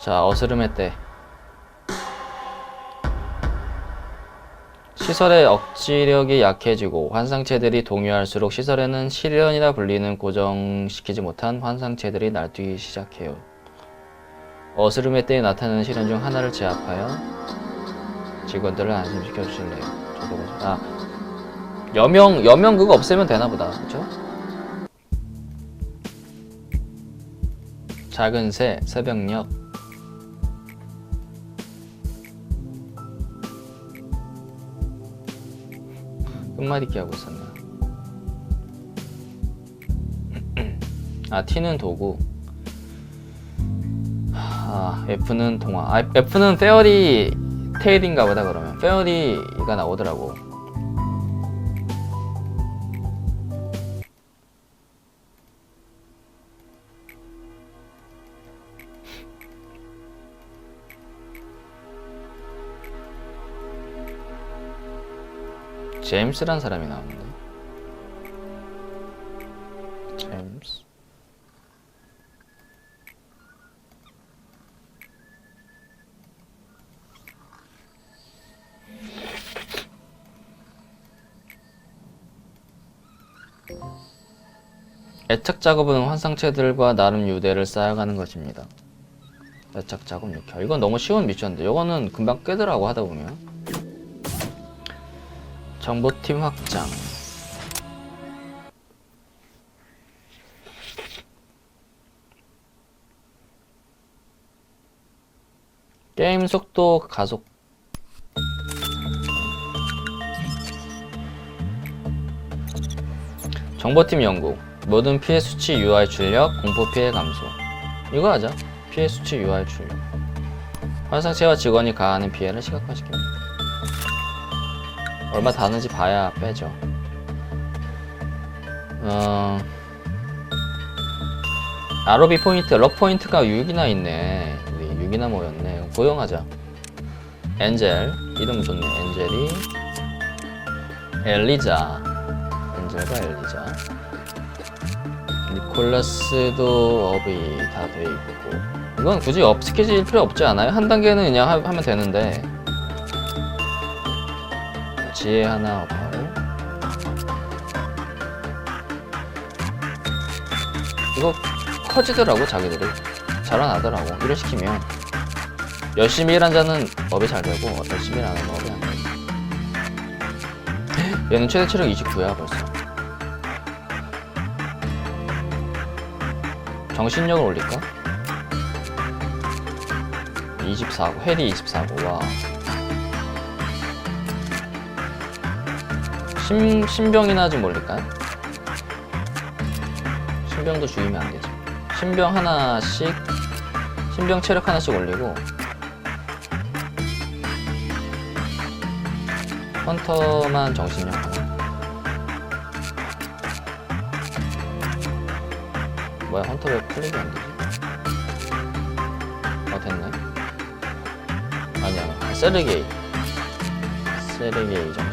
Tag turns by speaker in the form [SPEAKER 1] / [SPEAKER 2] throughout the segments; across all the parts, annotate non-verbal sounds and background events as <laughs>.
[SPEAKER 1] 자, 어스름의 때. 시설의 억지력이 약해지고 환상체들이 동요할수록 시설에는 시련이라 불리는 고정시키지 못한 환상체들이 날뛰기 시작해요. 어스름의 때에 나타나는 시련 중 하나를 제압하여 직원들을 안심시켜 주실래요? 저도 그죠. 아 여명 여명 그거 없애면 되나 보다. 그렇죠? 작은 새 새벽녘 끝말잇기 하고 있었네요. 아 T는 도구. 아 F는 동화. 아 F는 페어리 테일인가 보다 그러면 페어리가 나오더라고. 제임스란 사람이 나오는데. 제임스. 애착 작업은 환상체들과 나름 유대를 쌓아가는 것입니다. 애착 작업 6회. 이건 너무 쉬운 미션인데, 이거는 금방 깨더라고 하다 보면. 정보팀 확장. 게임 속도 가속. 정보팀 연구. 모든 피해 수치 UI 출력, 공포 피해 감소. 이거 하자. 피해 수치 UI 출력. 환상체와 직원이 가하는 피해를 시각화시킵니다. 얼마 다는지 봐야 빼죠. 어... ROB 포인트, 럭 포인트가 6이나 있네. 우리 6이나 모였네. 고용하자. 엔젤, 이름 좋네. 엔젤이 엘리자. 엔젤과 엘리자. 니콜라스도 업이 다 돼 있고. 이건 굳이 업 스케줄 필요 없지 않아요? 한 단계는 그냥 하, 하면 되는데. 지혜 하나 업하고. 이거 커지더라고 자기들이 자라나더라고 일을 시키면 열심히 일한 자는 업이 잘 되고 열심히 일안 하면 업이 안 돼. 얘는 최대 체력 29야 벌써. 정신력을 올릴까? 24고 헬이 24고 와. 신, 신병이나 좀 올릴까요? 신병도 죽이면 안 되죠. 신병 하나씩, 신병 체력 하나씩 올리고, 헌터만 정신력 하나. 뭐야, 헌터 왜 클릭이 안 되지? 어, 됐네. 아니야, 세르게이. 세르게이 정신.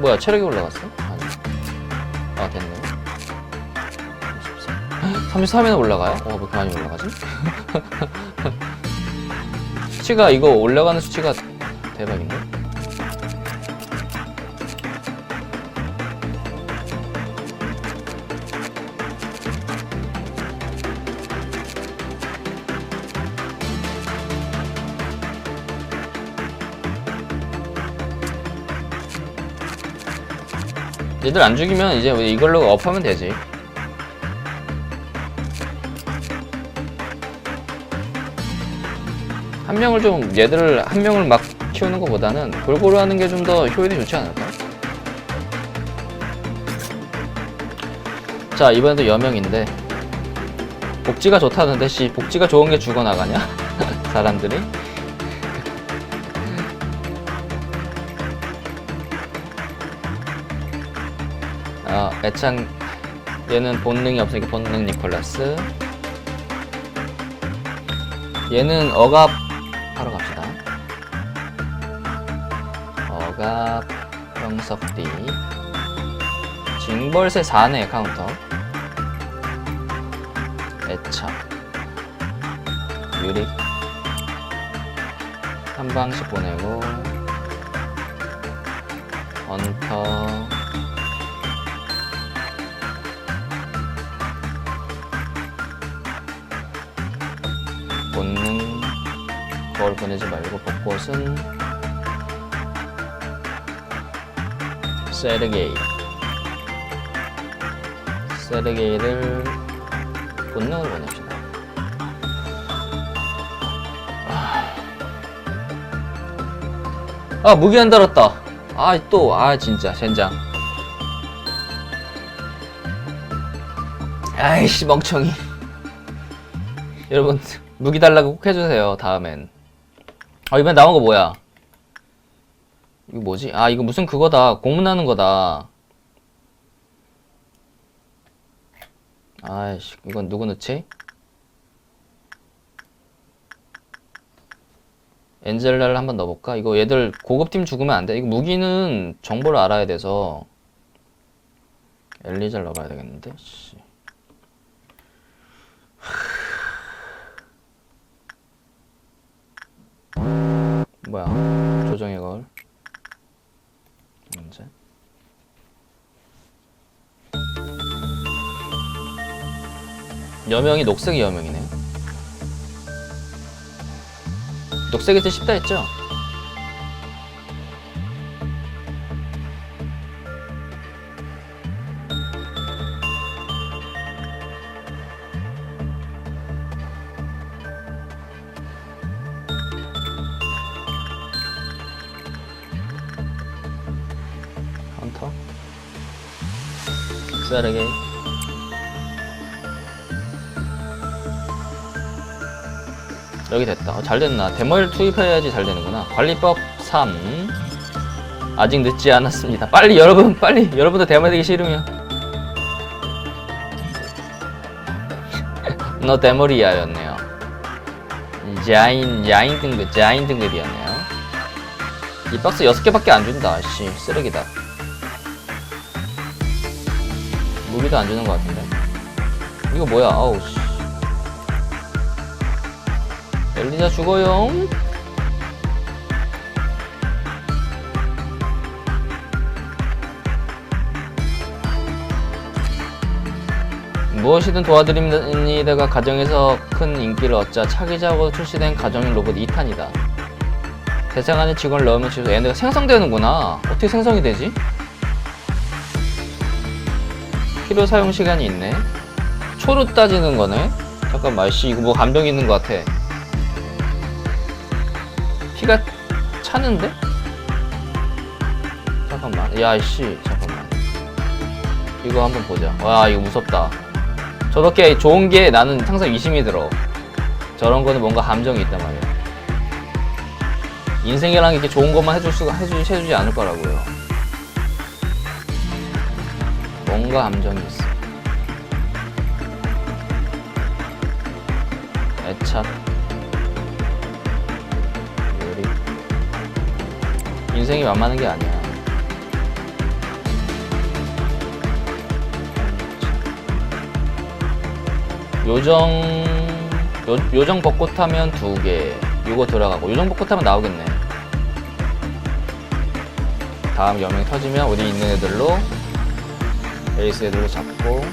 [SPEAKER 1] 뭐야, 체력이 올라갔어? 아니. 아, 됐네. 33이나 <gasps> 올라가요? 어, 왜 이렇게 많이 올라가지? <laughs> 수치가, 이거 올라가는 수치가 대박인데? 얘들 안 죽이면 이제 이걸로 업하면 되지. 한 명을 좀 얘들을 한 명을 막 키우는 것보다는 골고루 하는 게 좀 더 효율이 좋지 않을까? 자 이번에도 여명인데 복지가 좋다는데 씨 복지가 좋은 게 죽어나가냐 <laughs> 사람들이 애창 얘는 본능이 없으니까 본능 니콜라스. 얘는 억압 하러 갑시다. 억압 형석띠. 징벌새 4네 카운터. 애착 유릭 한 방씩 보내고. 헌터 보내지 말고 벚꽃은 세르게이. 세르게이를 본능으로 보냅시다. 아. 무기 안 달았다. 아 또 아 진짜 젠장. 아이씨 멍청이. 여러분 무기 달라고 꼭 해주세요 다음엔 아 이번에 나온 거 뭐야? 이거 뭐지? 아 이거 무슨 그거다. 공문하는 거다. 아이씨 이건 누구 넣지? 엔젤라를 한번 넣어볼까? 이거 얘들 고급팀 죽으면 안 돼? 이거 무기는 정보를 알아야 돼서. 엘리자를 넣어봐야 되겠는데? 씨. 뭐야? 조정의 거울? 문제? 여명이 녹색이 여명이네. 녹색이 더 쉽다 했죠? 잘 됐나? 데모를 투입해야지 잘 되는구나. 관리법 3 아직 늦지 않았습니다. 빨리 여러분 빨리 여러분도 데모 되기 싫으면. <laughs> 너 데모리아였네요. 자인 야인 등급 자인 등급이었네요. 이 박스 6개밖에 안 준다. 씨 쓰레기다. 무기도 안 주는 것 같은데. 이거 뭐야? 아우 씨 엘리자 죽어요 무엇이든 도와드립니다가 가정에서 큰 인기를 얻자 차기작으로 출시된 가정용 로봇 2탄이다 대상 안에 직원을 넣으면 지금 얘네가 생성되는구나 어떻게 생성이 되지? 필요 사용 시간이 있네. 초로 따지는 거네. 잠깐만, 씨 이거 뭐 간병 있는 것 같아. 피가 차는데? 잠깐만, 야, 씨, 잠깐만. 이거 한번 보자. 와, 이거 무섭다. 저렇게 좋은 게 나는 항상 의심이 들어. 저런 거는 뭔가 감정이 있단 말이야. 인생이랑 이렇게 좋은 것만 해줄 수가 해주, 해주지 않을 거라고요. 뭔가 감정이 있어. 애착. 인생이 만만한 게 아니야. 요정 요, 요정 벚꽃 하면 두 개. 요거 들어가고 요정 벚꽃 하면 나오겠네. 다음 여명 터지면 우리 있는 애들로 베이스 애들로 잡고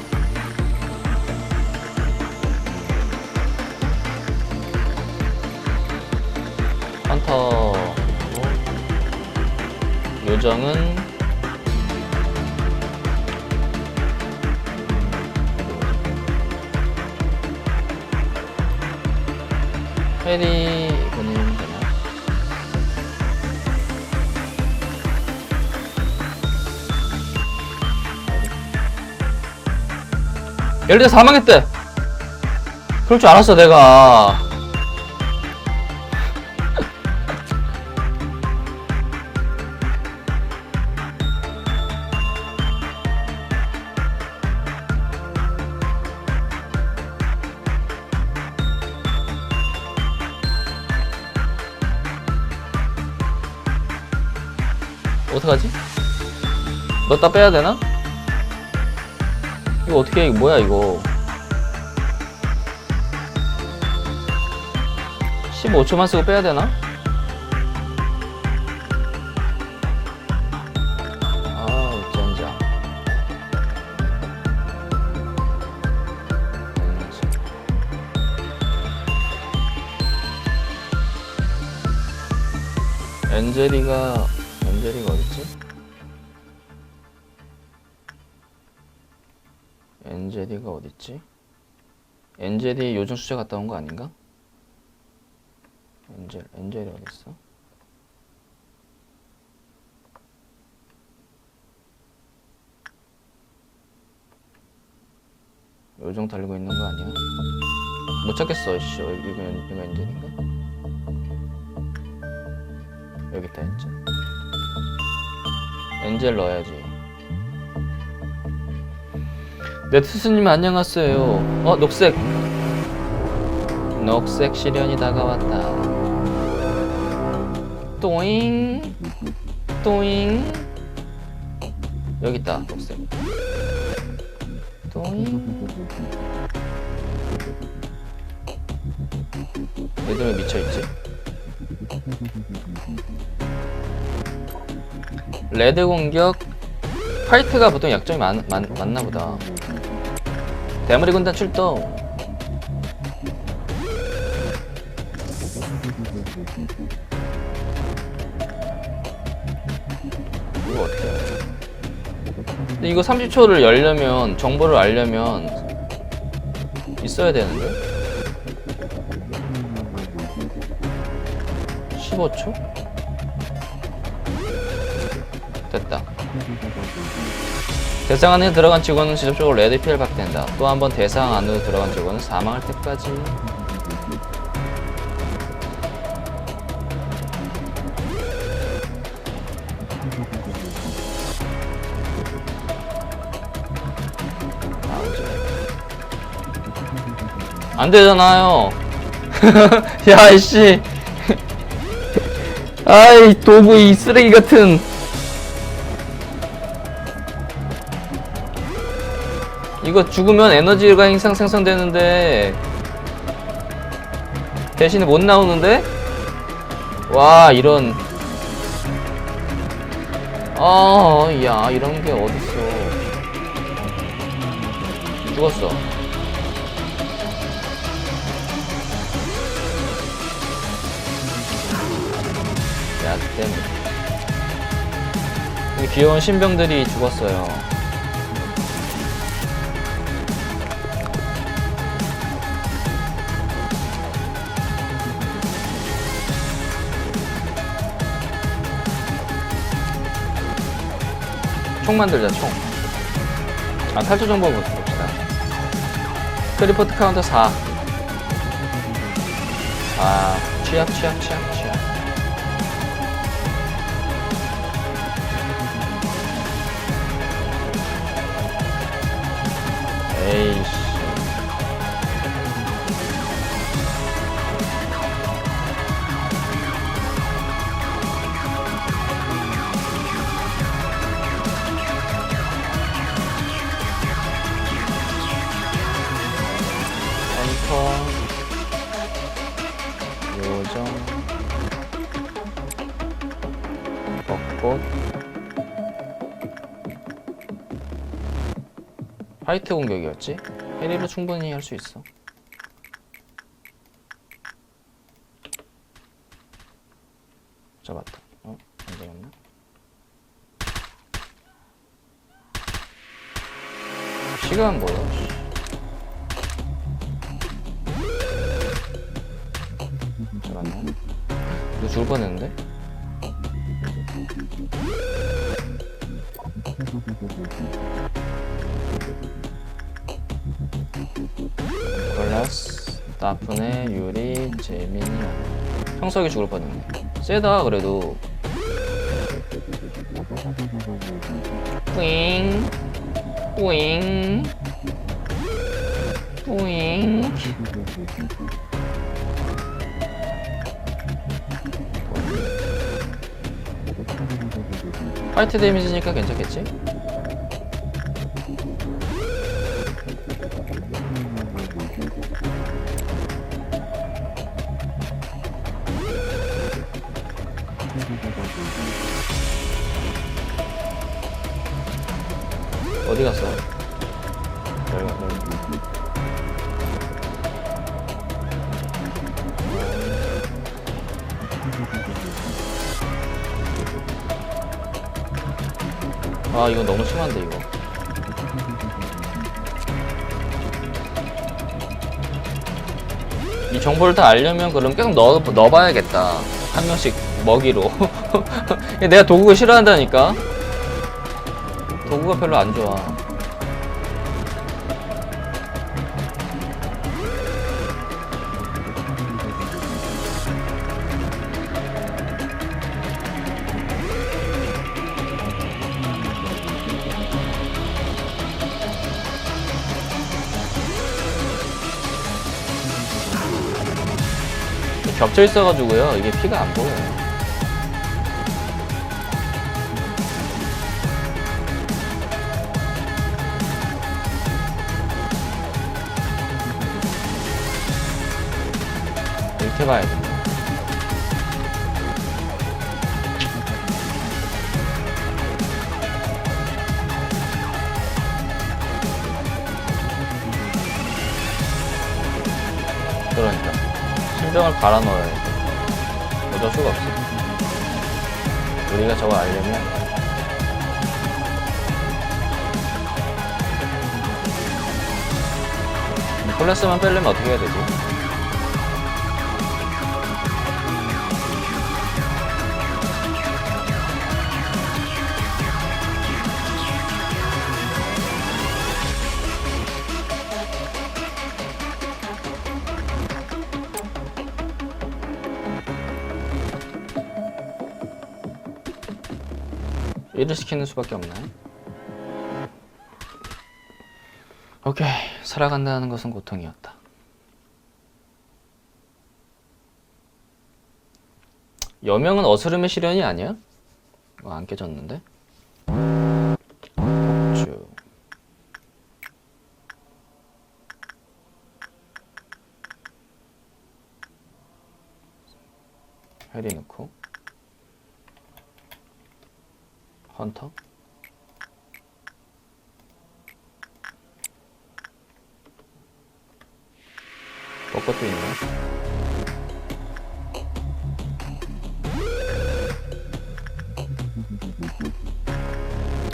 [SPEAKER 1] 요정은 페리 보내면 되나? 엘리자 사망했대. 그럴 줄 알았어 내가. 넣었다 빼야 되나? 이거 어떻게 해? 이거 뭐야 이거? 15초만 쓰고 빼야 되나? 젠장 엔젤이가 엔젤이가 어딨지? 엔젤이 요즘 수제 갔다 온 거 아닌가? 엔젤 엔젤이 어딨어? 요정 달리고 있는 거 아니야? 못 찾겠어 씨 어, 이거 엔- 이거 엔젤인가? 여기 있다 엔젤 엔젤 넣어야지 네트스님 안녕하세요. 어 녹색. 녹색 시련이 다가왔다. 또잉. 또잉. 여기 있다 녹색. 또잉. 얘들 왜 미쳐있지? 레드 공격. 파이트가 보통 약점이 많, 많, 많나 보다 대머리 군단 출동. 이거 어떻게 이거 30초를 열려면 정보를 알려면 있어야 되는데? 15초? 됐다 대상 안에 들어간 직원은 지속적으로 레드 피해를 받게 된다. 또 한 번 대상 안으로 들어간 직원은 사망할 때까지. 안 되잖아요. <laughs> 야, 이씨. <laughs> 아이, 도구 이 쓰레기 같은. 이거 죽으면 에너지가 항상 생성되는데 대신에 못 나오는데? 와 이런. 아야 이런 게 어딨어. 죽었어. 야 때문에 귀여운 신병들이 죽었어요 총 만들자 총. 아 탈출 정보 봅시다. 크리포트 카운터 4. 아 취약 취약 취약 취약. 에이씨. 벚꽃 화이트 공격이었지? 해리로 충분히 할 수 있어 잡았다 어? 안 잡았나? 시간 뭐야? 씨. 잡았나? 이거 죽을 뻔했는데? 글라스, 나쁜애, 유리, 재민이 형석이 죽을 뻔했네. 세다 그래도. 뿌잉. 뿌잉. 뿌잉. 화이트 데미지니까 괜찮겠지? 이 정보를 다 알려면 그럼 계속 넣어, 넣어봐야겠다. 한 명씩 먹이로. <laughs> 내가 도구가 싫어한다니까? 도구가 별로 안 좋아 겹쳐 있어가지고요. 이게 피가 안 보여요. 이렇게 봐야 돼 신병을 갈아 넣어야 돼. 어쩔 수가 없어. 우리가 저거 알려면? 콜레스만 빼려면 어떻게 해야 되지? 일을 시키는 수밖에 없네. 오케이, 살아간다는 것은 고통이었다. 여명은 어스름의 시련이 아니야? 이거 안 깨졌는데? 폭주. 해리 넣고 헌터? 벚꽃도 있네.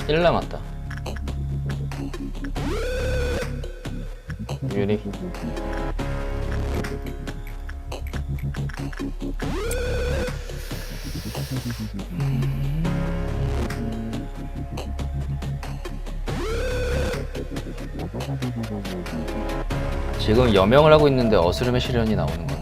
[SPEAKER 1] 일 남았다. 유리. 지금 여명을 하고 있는데 어스름의 시련이 나오는 건?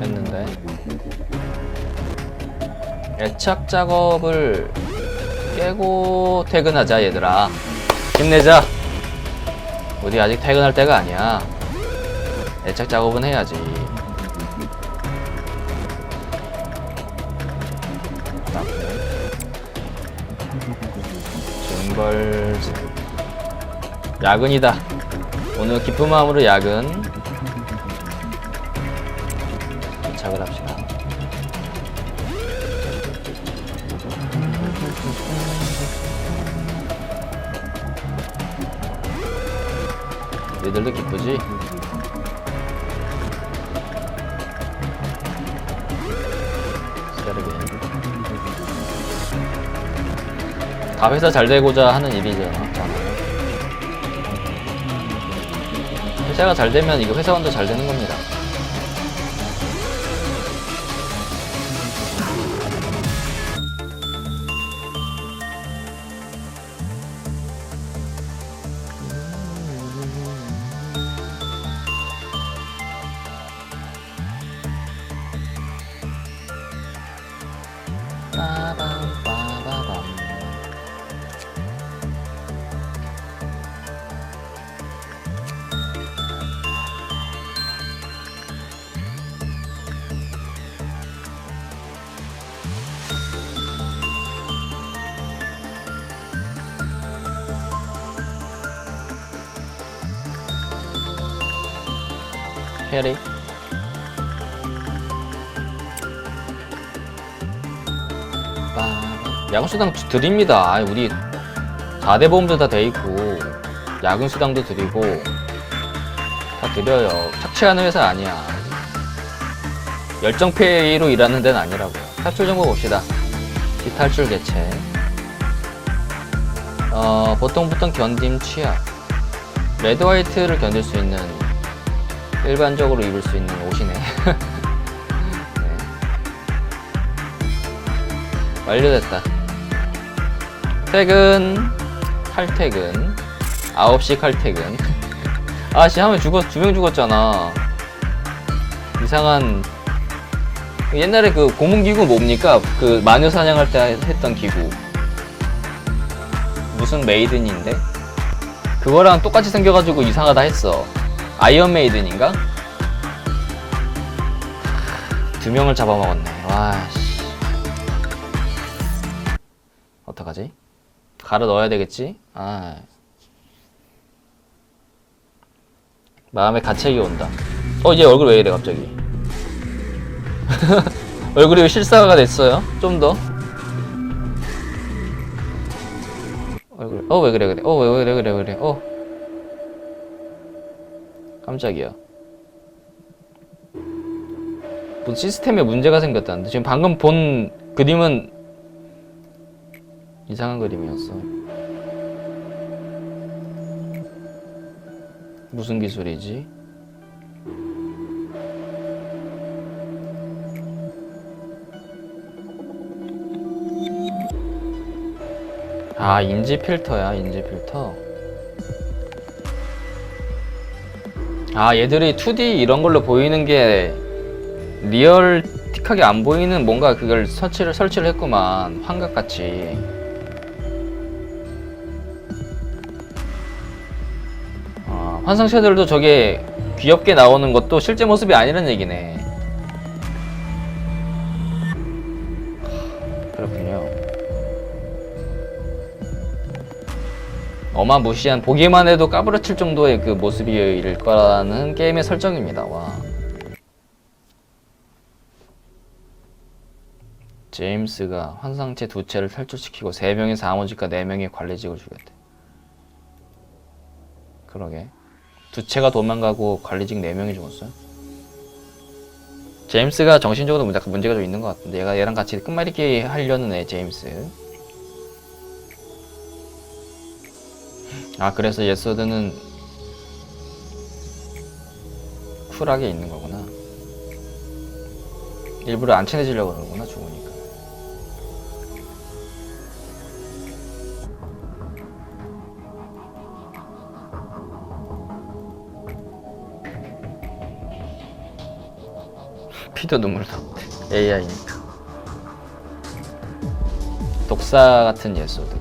[SPEAKER 1] 했는데 애착 작업을 깨고 퇴근하자 얘들아. 힘내자. 우리 아직 퇴근할 때가 아니야. 애착 작업은 해야지. 증벌새 야근이다. 오늘 기쁜 마음으로 야근 니들도 기쁘지? 다 회사 잘 되고자 하는 일이잖아 회사가 잘 되면 이거 회사원도 잘 되는 겁니다 수당 주- 드립니다. 아, 우리 4대 보험도 다 돼 있고 야근 수당도 드리고 다 드려요. 착취하는 회사 아니야. 열정페이로 일하는 데는 아니라고요. 탈출 정보 봅시다. 비탈출 개체. 어, 보통부터 견딤 취약. 레드 화이트를 견딜 수 있는 일반적으로 입을 수 있는 옷이네. <laughs> 네. 완료됐다. 퇴근, 칼퇴근, 9시 칼퇴근. 아씨, 하면 죽었, 두 명 죽었잖아. 이상한. 옛날에 그 고문기구 뭡니까? 그 마녀 사냥할 때 했던 기구. 무슨 메이든인데? 그거랑 똑같이 생겨가지고 이상하다 했어. 아이언 메이든인가? 두 명을 잡아먹었네. 와, 씨. 어떡하지? 갈아 넣어야 되겠지? 아. 마음에 가책이 온다. 어, 얘 얼굴 왜 이래, 갑자기? <laughs> 얼굴이 왜 실사가 됐어요? 좀 더. 얼굴, 어, 왜 그래, 그래. 어, 왜, 왜 그래, 그래, 그래. 어. 깜짝이야. 뭐 시스템에 문제가 생겼다는데 지금 방금 본 그림은 이상한 그림이었어. 무슨 기술이지? 아 인지 필터야 인지 필터. 아 얘들이 2D 이런 걸로 보이는 게 리얼틱하게 안 보이는 뭔가 그걸 설치를 설치를 했구만 환각같이 환상체들도 저게 귀엽게 나오는 것도 실제 모습이 아니라는 얘기네 그렇군요 어마무시한 보기만 해도 까부러칠 정도의 그 모습일 거라는 게임의 설정입니다. 와. 제임스가 환상체 두 채를 탈출시키고 세 명의 사무직과 네 명의 관리직을 죽였대. 그러게. 두 채가 도망가고 관리직 네 명이 죽었어요. 제임스가 정신적으로 문제- 문제가 좀 있는 것 같은데 얘가 얘랑 같이 끝말잇기 하려는 애 제임스. 아 그래서 예서드는 쿨하게 있는 거구나 일부러 안 친해지려고 그러는구나 죽으니까 피도 눈물도 AI니까 독사 같은 예소드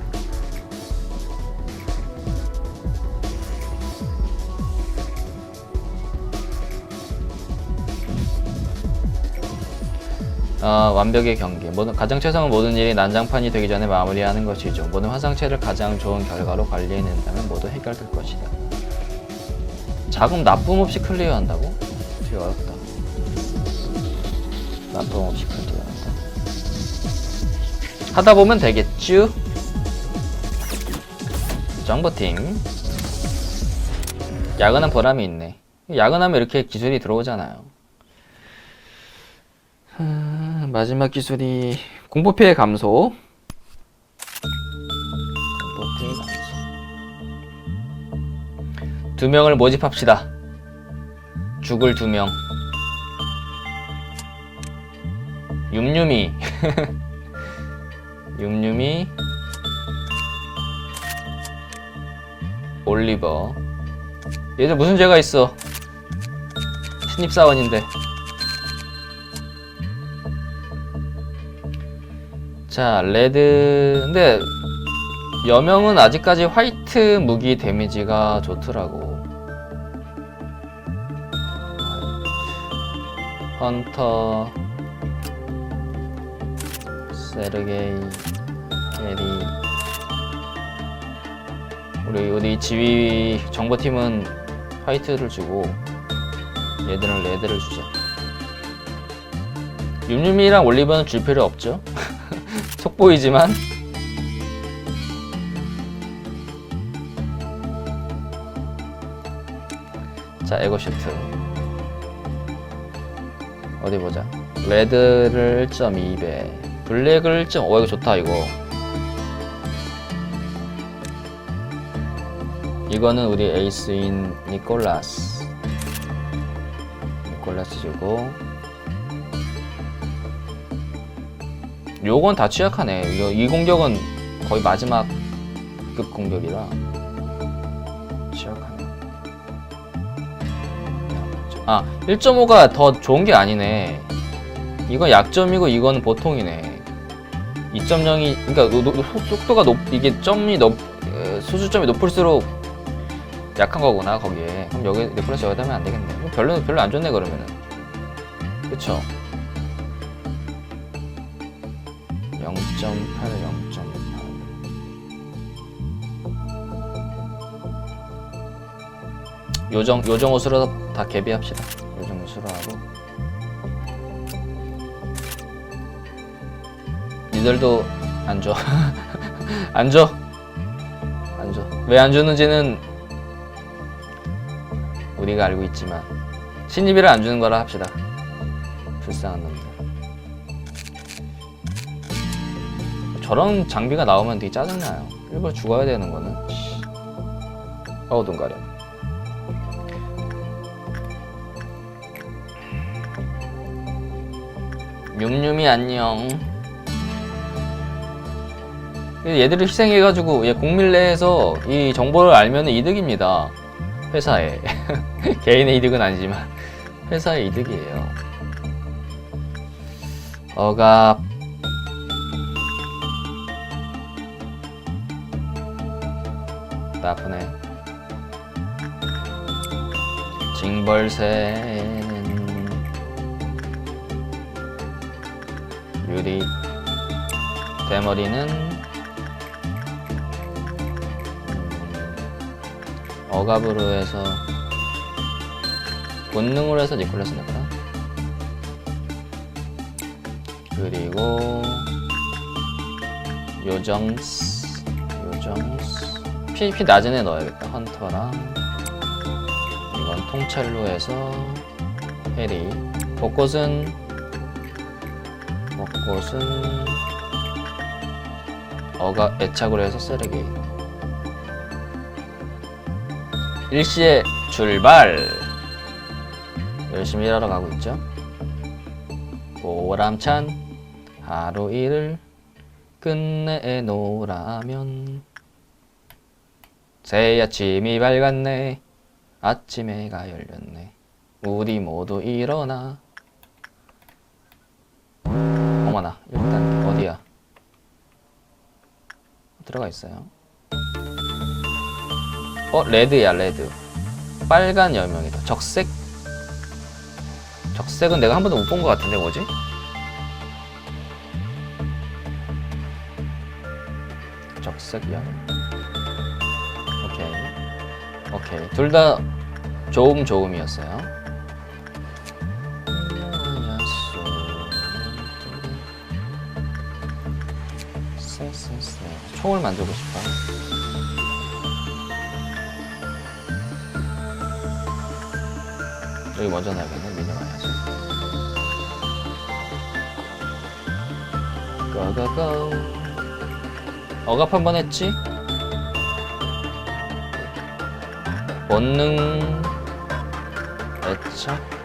[SPEAKER 1] 어, 완벽의 경계. 모든 가장 최상은 모든 일이 난장판이 되기 전에 마무리하는 것이죠. 모든 화상체를 가장 좋은 결과로 관리해낸다면 모두 해결될 것이다. 자금 납품 없이 클리어한다고? 되게 납품 없이 클리어한다. 하다 보면 되겠죠? 정보팀. 야근한 보람이 있네. 야근하면 이렇게 기술이 들어오잖아요. 음, 마지막 기술이 공포 피해 감소. 공포 피해 감소. 두 명을 모집합시다. 죽을 두 명. 윰윰이. 윰윰이. <laughs> 올리버. 얘들 무슨 죄가 있어? 신입사원인데. 자, 레드. 근데 여명은 아직까지 화이트 무기 데미지가 좋더라고. 헌터, 세르게이, 에리. 우리 우리 지휘 정보팀은 화이트를 주고 얘들은 레드를 주자. 윰윰이랑 올리버는 줄 필요 없죠. <laughs> 속보이지만 자 에고시프트 어디 보자 레드를 1.2배 블랙을 1.5 어, 이거 좋다 이거. 이거는 우리 에이스인 니콜라스. 니콜라스 주고. 요건 다 취약하네. 이거 이 공격은 거의 마지막 급 공격이라 취약하네. 아 1.5가 더 좋은 게 아니네. 이건 약점이고 이거는 보통이네 2.0이 그러니까 노- 노- 속- 속도가 높 이게 점이 높 에, 수주점이 높을수록 약한 거구나 거기에. 그럼 여기 니콜라스 여기다 하면 안 되겠네. 별로 별로 안 좋네 그러면은. 그쵸? 0.8 0.8 요정 요정 옷으로 다 개비합시다. 요정 옷으로 하고 니들도 안 줘. <laughs> 안 줘. 안 줘. 왜 안 주는지는 우리가 알고 있지만 신입이라 안 주는 거라 합시다. 불쌍한 놈들. 저런 장비가 나오면 되게 짜증나요. 일부러 죽어야 되는 거는. 씨. 어우 눈 가려. 윰윰이 안녕. 얘들을 희생해가지고 얘 공밀 내에서 이 정보를 알면 이득입니다. 회사에 <laughs> 개인의 이득은 아니지만 회사의 이득이에요. 억압 나쁘네. 징벌새는 유리 대머리는 억압으로 해서 본능으로 해서 니콜라스 넣을까? 그리고 요정스 요정스. PVP 낮은 애 넣어야겠다. 헌터랑 이건 통찰로 해서 해리. 벚꽃은 벚꽃은 어가 애착으로 해서 쓰레기 일시에 출발. 열심히 일하러 가고 있죠? 보람찬 하루 일을 끝내노라면. 새 아침이 밝았네. 아침 해가 열렸네. 우리 모두 일어나. 어머나 일단 어디야? 들어가 있어요 어 레드야 레드. 빨간 여명이다. 적색? 적색은 내가 한 번도 못 본 것 같은데 뭐지? 적색 여명 오케이. 오케이. 둘 다 조음 조음이었어요. 총을 만들고 싶어 여기 먼저 놔야겠네 미니 와야지. 고고고 억압 한 번 했지? 본능 애착